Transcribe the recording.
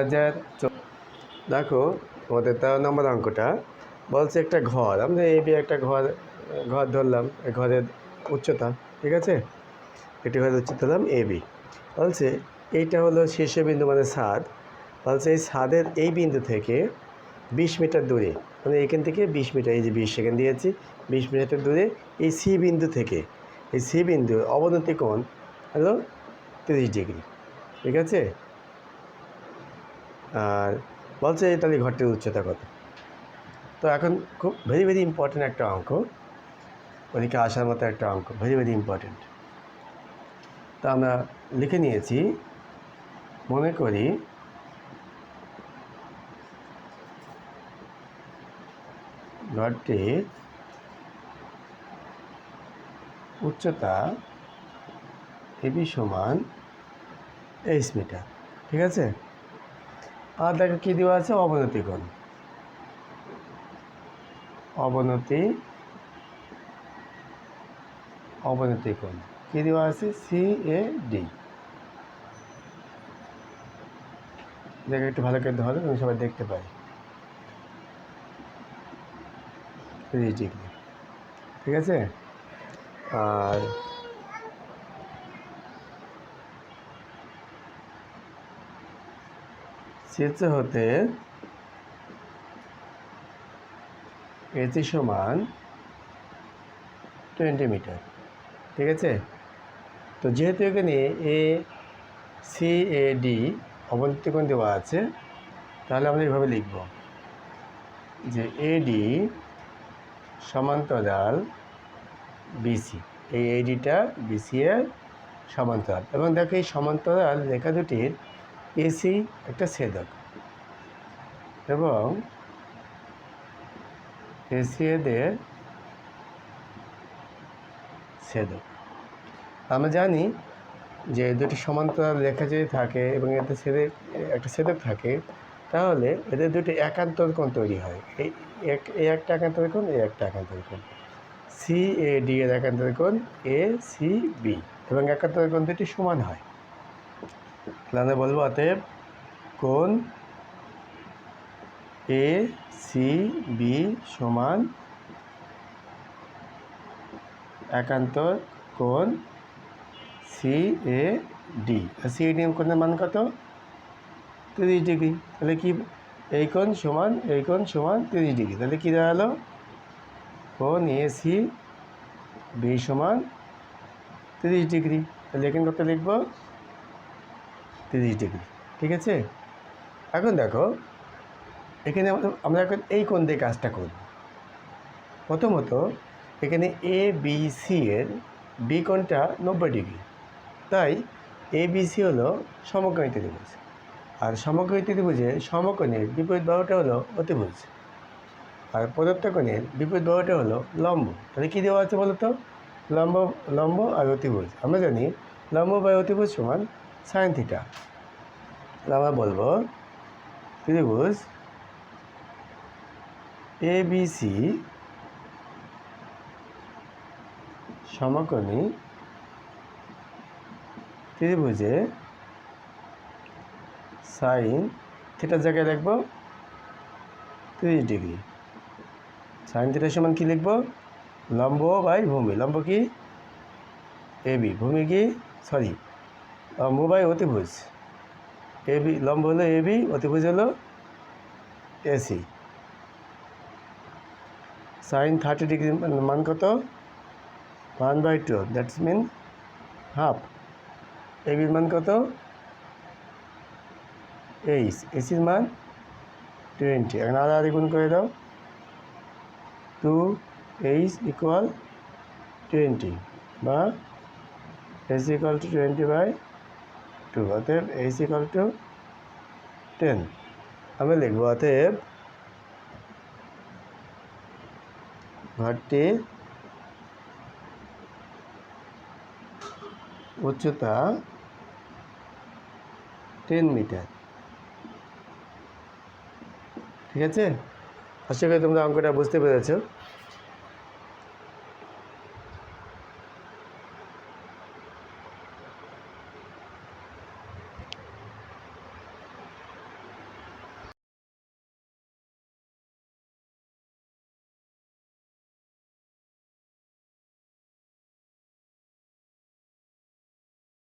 হাজার দেখো আমাদের তেরো নম্বর অঙ্কটা। বলছে একটা ঘর। আমরা এই বি একটা ঘর ঘর ধরলাম ঘরের উচ্চতা, ঠিক আছে? একটি ঘরের উচ্চতা ধরলাম এ বি। বলছে, এইটা হলো শীর্ষবিন্দু মানে ছাদ বলছে, এই ছাদের এই বিন্দু থেকে বিশ মিটার দূরে মানে এখান থেকে বিশ মিটার, এই যে বিশ সেকেন্ড দিয়েছি বিশ মিটার দূরে এই সি বিন্দু থেকে, এই সি বিন্দু অবনতি কোণ হলো তিরিশ ডিগ্রি, ঠিক আছে? আর বলছে তাহলে ঘরটির উচ্চতা কত? তো এখন খুব ভেরি ভেরি ইম্পর্ট্যান্ট একটা অঙ্ক। ওদিকে আসার মতো একটা অঙ্ক ভেরি ভেরি ইম্পর্ট্যান্ট তা আমরা লিখে নিয়েছি, মনে করি ঘরটির উচ্চতা এবি সমান এইচ মিটার ঠিক আছে? আর দেখো কী দেওয়া আছে? অবনতি কোণ অবনতি অবনতি কোণ কী দেওয়া আছে? সি এ ডি দেখে একটু ভালো করে ধরো তুমি সবাই দেখতে পাই। ঠিক আছে? আর শীর্ষ হতে এসি সমান টোয়েন্টি মিটার ঠিক আছে? তো যেহেতু এখানে এ সি এ ডি অবন্তিকোণ দেওয়া আছে, তাহলে আমরা এইভাবে লিখব যে এডি সমান্তরাল বিসি এই এডিটা বিসি এর সমান্তরাল। এবং দেখো এই সমান্তরাল রেখা দুটির এসি, একটা ছেদক। এবং এসি এদের ছেদক। আমরা জানি যে দুটি সমান্তরাল রেখা যদি থাকে এবং এতে ছেদে, একটা ছেদক থাকে, তাহলে এদের দুটি একান্তর কোণ তৈরি হয়। এই এক একটা একান্তর কোণ, এই একটা একান্তর কোণ। সি এ ডি এর একান্তর কোণ এ সি বি এবং একান্তর কোণ দুটি সমান হয়। তাহলে বলব অতএব কোণ এ সি বি সমান একান্ত কোন C A D C A D কোণের মান কত? তিরিশ ডিগ্রি। তাহলে কি এই কোণ সমান এই কোণ সমান তিরিশ ডিগ্রি। তাহলে কী দাঁড়াল? কোণ এ সি বি সমান তিরিশ ডিগ্রি। তাহলে এখানে কত লিখব? তিরিশ ডিগ্রি, ঠিক আছে? এখন দেখো, এখানে আমরা এখন এই কোণ দিয়ে কাজটা করব। প্রথমত, এখানে এ বি সি এর বি কোণটা নব্বই ডিগ্রি। তাই এ বি সি হলো সমকোণী ত্রিভুজ। আর সমকোণী ত্রিভুজে সমকোণের বিপরীত বাহুটা হলো অতিভুজ। আর প্রদত্ত কোণের বিপরীত বাহুটা হলো লম্ব। তাহলে কী দেওয়া আছে বলো তো লম্ব লম্ব আর অতিভুজ। আমরা জানি লম্ব বা অতিভুজ সমান সাইন থিটা। আমরা বলব, ত্রিভুজ এ সি সমকোণী ত্রিভুজে সাইন থিটার জায়গায় লিখব তিরিশ ডিগ্রি। সাইন থিটার সমান কী লিখব? লম্ব বাই ভূমি। লম্ব কি? A B. ভূমি কি? সরি লম্ব অতিভুজ এ বি লম্ব হলো এ বি অতিভুজ হলো এসি সাইন থার্টি ডিগ্রি মান কত? One by two that's mean half A বির মান কত? এইচ এসির মান টোয়েন্টি এখন আধা আধি গুণ করে দাও। টু এইচ ইকুয়াল টোয়েন্টি বা S equal to twenty by two অতএব এইচ ইকুয়াল টু টেন আমি লিখব অতএব ঘরটির উচ্চতা টেন মিটার ঠিক আছে? আশা করি তোমরা অঙ্কটা বুঝতে পেরেছ।